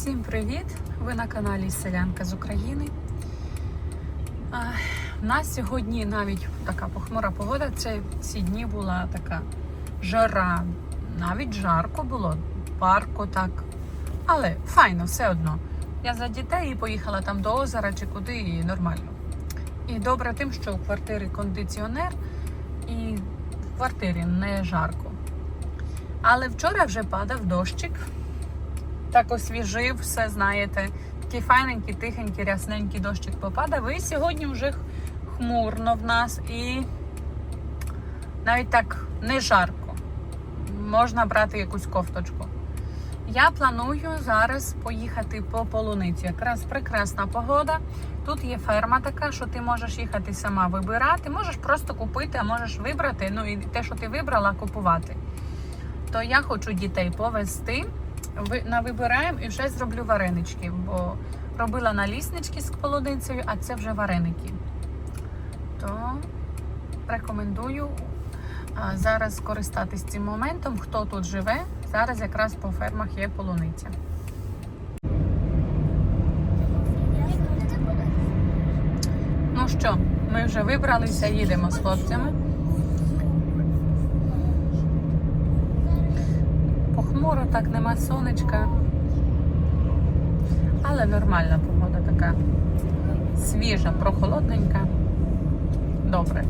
Всім привіт! Ви на каналі Селянка з України. А, У нас сьогодні навіть така похмура погода. Це ці дні була така жара, навіть жарко було, парко так. Але файно, все одно. Я за дітей і поїхала там до озера чи куди, і нормально. І добре тим, що у квартирі кондиціонер, і в квартирі не жарко. Але вчора вже падав дощик так освіжив, все знаєте. Такий файненький, тихенький, рясненький дощик попадав. І сьогодні вже хмурно в нас і навіть так не жарко. Можна брати якусь кофточку. Я планую зараз поїхати по полуниці. Якраз прекрасна погода. Тут є ферма така, що ти можеш їхати сама вибирати. Можеш просто купити, а можеш вибрати. Ну і те, що ти вибрала, купувати. То я хочу дітей повезти навибираємо і вже зроблю варенички, бо робила наліснички з полуницею, а це вже вареники. То рекомендую зараз скористатись цим моментом. Хто тут живе, зараз якраз по фермах є полуниця. Ну що, ми вже вибралися, їдемо з хлопцями. Похмуро, так нема сонечка. Але нормальна погода така. Свіжа, прохолодненька. Добре.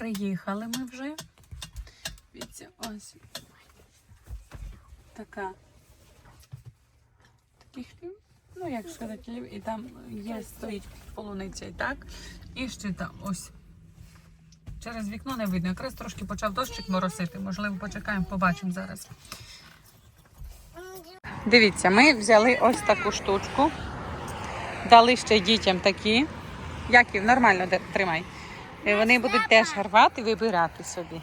Приїхали ми вже. Дивіться, ось така. Такий хліб. Ну, як сказати, хліб, і там є, стоїть полуниця і так. І ще там ось. Через вікно не видно. Якраз трошки почав дощик моросити. Можливо, почекаємо, побачимо зараз. Дивіться, ми взяли ось таку штучку. Дали ще дітям такі. Яків, нормально тримай. І вони будуть теж рвати, вибирати собі.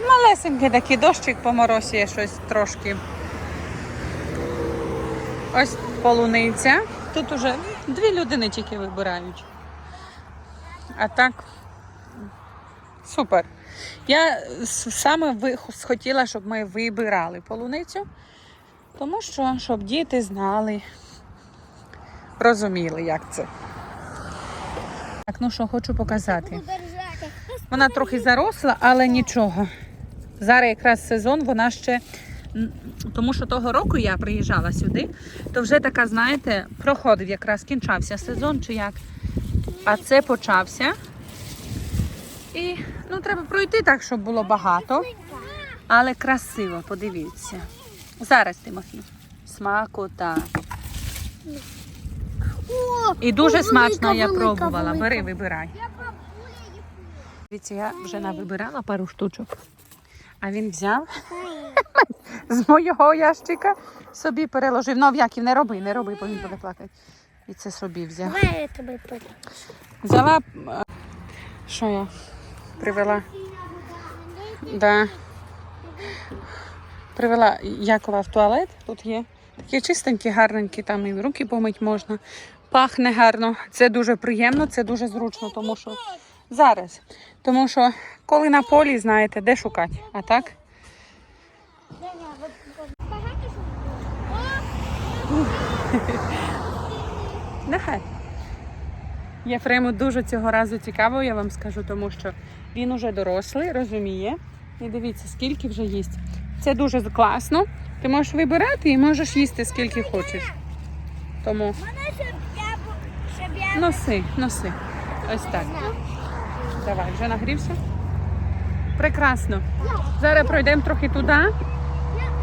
Малесенький такий дощик поморосює щось трошки. Ось полуниця. Тут уже дві людини тільки вибирають. А так супер. Я саме хотіла, щоб ми вибирали полуницю, тому що щоб діти знали, розуміли, як це. Так, ну що, хочу показати. Вона трохи заросла, але нічого. Зараз якраз сезон, вона ще. Тому що того року я приїжджала сюди, то вже така, знаєте, проходив якраз кінчався сезон чи як. А це почався. І ну, треба пройти так, щоб було багато. Але красиво, подивіться. Зараз, Тимофій. Смакота. І дуже смачно я пробувала. Бери, вибирай. Дивіться, я вже навибирала пару штучок. А він взяв з моєго ящика, собі переложив. Ну, Яків, не роби, не роби, бо він буде плакати. І це собі взяв. Взяла. е, Що я привела? Да. Привела Якова в туалет. Тут є такі чистенькі, гарненькі, там і руки помить можна. Пахне гарно. Це дуже приємно, це дуже зручно, тому що зараз. Тому що коли на полі, знаєте, де шукати. А так? Нехай. Єфрему дуже цього разу цікаво, я вам скажу, тому що він уже дорослий, розуміє. І дивіться, скільки вже їсть. Це дуже класно. Ти можеш вибирати і можеш їсти скільки хочеш. Тому носи, носи. Ось так. Давай, вже нагрівся? Прекрасно. Зараз пройдемо трохи туди,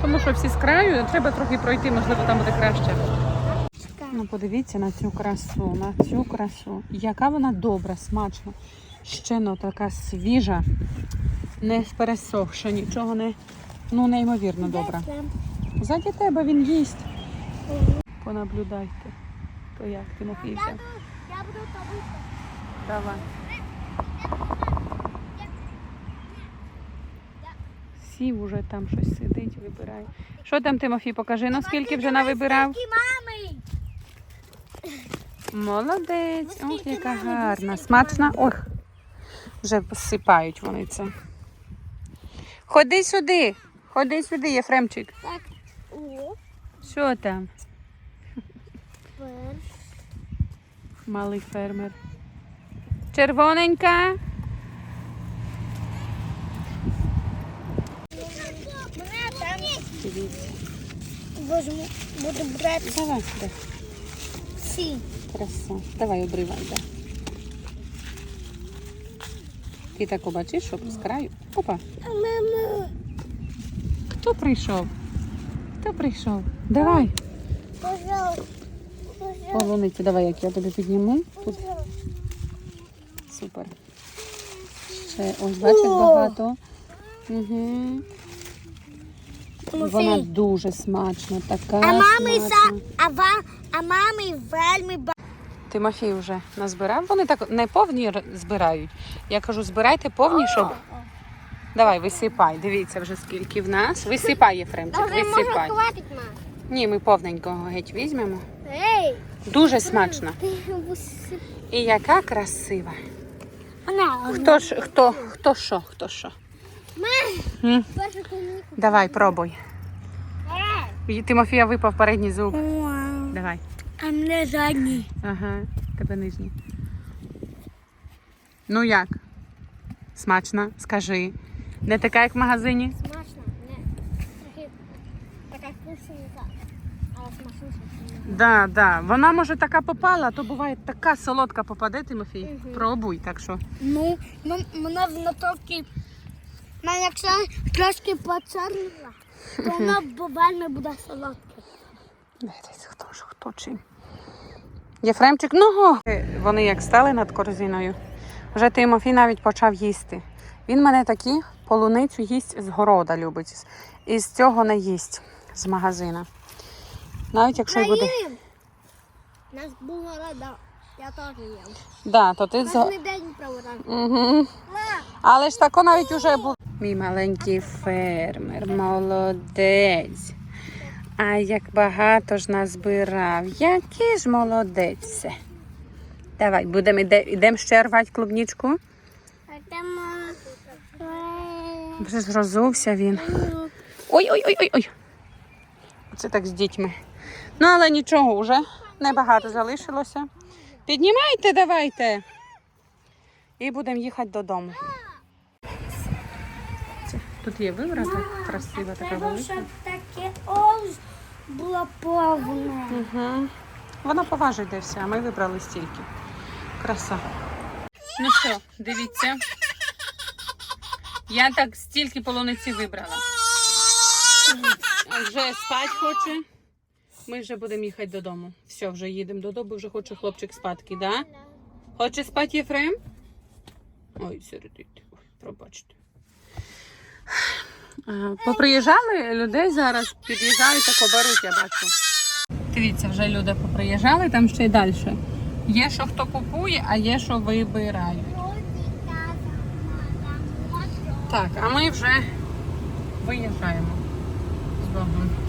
тому що всі з краю, треба трохи пройти, можливо, там буде краще. Ну, подивіться на цю красу, на цю красу. Яка вона добра, смачна. Ще ну, така свіжа, не пересохша, нічого не. Ну, неймовірно добра. Ззаді тебе він їсть. Понаблюдайте. То як Тимофій взяв. Я буду тобі. Давай. Сів уже там щось сидить, вибирає. Що там, Тимофій, покажи, ну скільки вже навибирав? Молодець, Ну, ох, яка ну, гарна. Смачна. Ох, вже посипають вони це. Ходи сюди, ходи сюди, Єфремчик. Так. О, Що там? Малий фермер. Червоненька. Возьму, буду брати Давай, да. всі. Краса. Давай обривай, да. Ти так побачиш, що з краю. Опа. Мама, Хто прийшов? Хто прийшов? Давай. пожалуйста. Пожалуйста. Полуницю, давай, як я тобі підніму. Тут супер. Ще ось бачиш багато. Угу. Вона дуже смачна, така А мами смачна. за, а ва, а мами вельми ба. Тимофій вже назбирав. Вони так не повні збирають. Я кажу, збирайте повні, щоб. Давай, висипай. Дивіться вже скільки в нас. Висипай, Єфремчик, висипай. хватить. Ні, ми повненького геть візьмемо. Дуже смачно. І яка красива. Хто ж, хто, хто що, хто що? М? Давай, пробуй. І Тимофія випав передній зуб. Давай. А мене задній. Ага, тебе нижній. Ну як? Смачно, скажи. Не така, як в магазині? Смачно, не. Трохи така вкусненька, але смачніша. Да, да. Вона може така попала, то буває така солодка попаде, Тимофій. Мгм. Пробуй, так що. Ну, м- мене вона трохи, мене якщо трошки поцарнила, то вона бувально буде солодка. Дивіться, хто ж, хто чим. Єфремчик, ну. Вони як стали над корзиною. Вже Тимофій навіть почав їсти. Він мене такі полуницю їсть з города любить. І з цього не їсть з магазина. Навіть якщо й буде. Наїм. У нас була рада, я теж їм. Да, то ти з... Кожен день проводив. Угу. Але ж тако навіть уже був. Мій маленький фермер, молодець. А як багато ж назбирав. Який ж молодець. Давай, будемо іде, ідемо ще рвати клубнічку. е, Вже ж розувся він. Ой-ой-ой-ой-ой. Це так з дітьми. Ну, але нічого, вже небагато залишилося. Піднімайте, давайте. І будемо їхати додому. Тут є вибрата красива така велика. щоб таке ось було повне. Угу. Вона поважить де все, а ми вибрали стільки. Краса. Ну що, дивіться. Я так стільки полуниці вибрала. Вже спать хоче. Ми вже будемо їхати додому. Все, вже їдемо додому, вже хоче хлопчик спадки, да? Хоче спати Єфрем? Ой, середить. Ой, пробачте. Поприїжджали людей зараз, під'їжджають та беруть, я бачу. Дивіться, вже люди поприїжджали, там ще й далі. Є, що хто купує, а є, що вибирають. Так, а ми вже виїжджаємо з Богом.